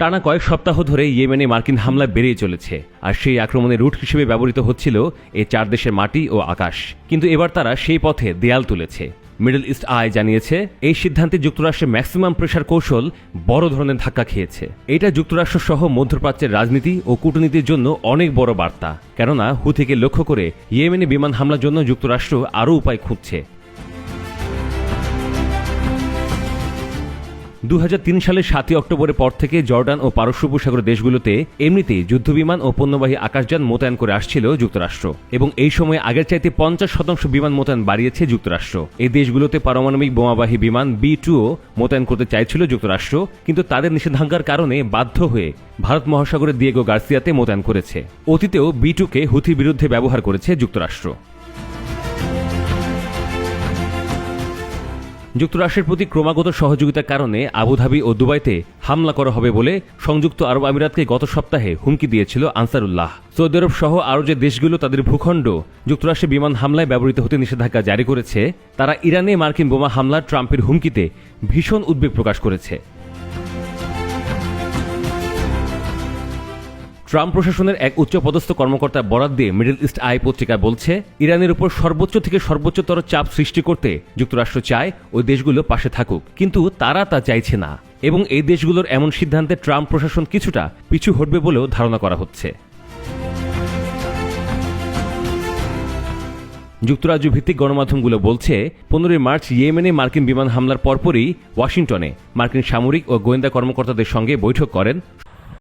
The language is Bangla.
টানা কয়েক সপ্তাহ ধরে ইয়েমেনে মার্কিন হামলা বেড়েই চলেছে, আর সেই আক্রমণের রুট হিসেবে ব্যবহৃত হচ্ছিল এই চার দেশের মাটি ও আকাশ। কিন্তু এবার তারা সেই পথে দেয়াল তুলেছে। মিডল ইস্ট আয় জানিয়েছে, এই সিদ্ধান্তে যুক্তরাষ্ট্রের ম্যাক্সিমাম প্রেশার কৌশল বড় ধরনের ধাক্কা খেয়েছে। এটা যুক্তরাষ্ট্র সহ মধ্যপ্রাচ্যের রাজনীতি ও কূটনীতির জন্য অনেক বড় বার্তা, কেননা হুথিকে লক্ষ্য করে ইয়েমেনে বিমান হামলার জন্য যুক্তরাষ্ট্র আরও উপায় খুঁজছে। দু হাজার তিন সালের সাতই অক্টোবরের পর থেকে জর্ডান ও পারস্য উপসাগর দেশগুলোতে এমনিতেই যুদ্ধবিমান ও পণ্যবাহী আকাশযান মোতায়েন করে আসছিল যুক্তরাষ্ট্র। এবং এই সময়ে আগের চাইতে পঞ্চাশ শতাংশ বিমান মোতায়েন বাড়িয়েছে যুক্তরাষ্ট্র। এই দেশগুলোতে পারমাণবিক বোমাবাহী বিমান বি টুও মোতায়েন করতে চাইছিল যুক্তরাষ্ট্র, কিন্তু তাদের নিষেধাজ্ঞার কারণে বাধ্য হয়ে ভারত মহাসাগরের দিয়েগো গার্সিয়াতে মোতায়েন করেছে। অতীতেও বি টুকে হুথির বিরুদ্ধে ব্যবহার করেছে যুক্তরাষ্ট্র। যুক্তরাষ্ট্রের প্রতি ক্রমাগত সহযোগিতার কারণে আবুধাবি ও দুবাইতে হামলা করা হবে বলে সংযুক্ত আরব আমিরাতকে গত সপ্তাহে হুমকি দিয়েছিল আনসারুল্লাহ। সৌদি আরব সহ আরও যে দেশগুলো তাদের ভূখণ্ড, যুক্তরাষ্ট্রের বিমান হামলায় ব্যবহৃত হতে নিষেধাজ্ঞা জারি করেছে, তারা ইরানে মার্কিন বোমা হামলার ট্রাম্পের হুমকিতে ভীষণ উদ্বেগ প্রকাশ করেছে। ট্রাম্প প্রশাসনের এক উচ্চপদস্থ কর্মকর্তা বরাদ দিয়ে মিডল ইস্ট আই পত্রিকা বলছে, ইরানের উপর সর্বোচ্চ থেকে সর্বোচ্চতর চাপ সৃষ্টি করতে যুক্তরাষ্ট্র চায় ওই দেশগুলো পাশে থাকুক। কিন্তু তারা তা চাইছে না। এবং এই দেশগুলোর এমন সিদ্ধান্তে ট্রাম্প প্রশাসন কিছুটা পিছু হটবে বলেও ধারণা করা হচ্ছে। যুক্তরাজ্য ভিত্তিক গণমাধ্যমগুলো বলছে, পনেরোই মার্চ ইয়েমেনে মার্কিন বিমান হামলার পরপরই ওয়াশিংটনে মার্কিন সামরিক ও গোয়েন্দা কর্মকর্তাদের সঙ্গে বৈঠক করেন